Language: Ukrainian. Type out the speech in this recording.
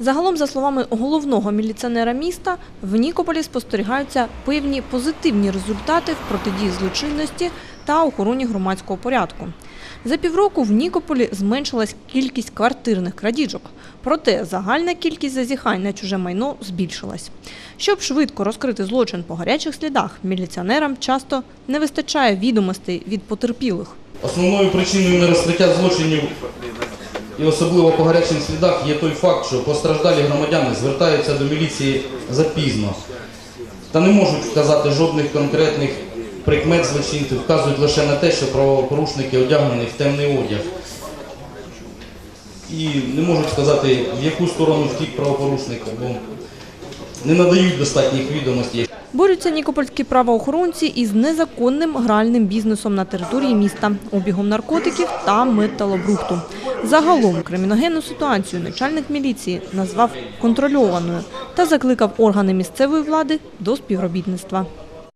Загалом, за словами головного міліціонера міста, в Нікополі спостерігаються певні позитивні результати в протидії злочинності та охороні громадського порядку. За півроку в Нікополі зменшилась кількість квартирних крадіжок, проте загальна кількість зазіхань на чуже майно збільшилась. Щоб швидко розкрити злочин по гарячих слідах, міліціонерам часто не вистачає відомостей від потерпілих. Основною причиною нерозкриття злочинів і особливо по гарячих слідах є той факт, що постраждалі громадяни звертаються до міліції запізно та не можуть вказати жодних конкретних прикмет злочинців, вказують лише на те, що правопорушники одягнені в темний одяг. І не можуть сказати, в яку сторону втік правопорушник, бо не надають достатніх відомостей. Борються нікопольські правоохоронці із незаконним гральним бізнесом на території міста, обігом наркотиків та металобрухту. Загалом криміногенну ситуацію начальник міліції назвав контрольованою та закликав органи місцевої влади до співробітництва.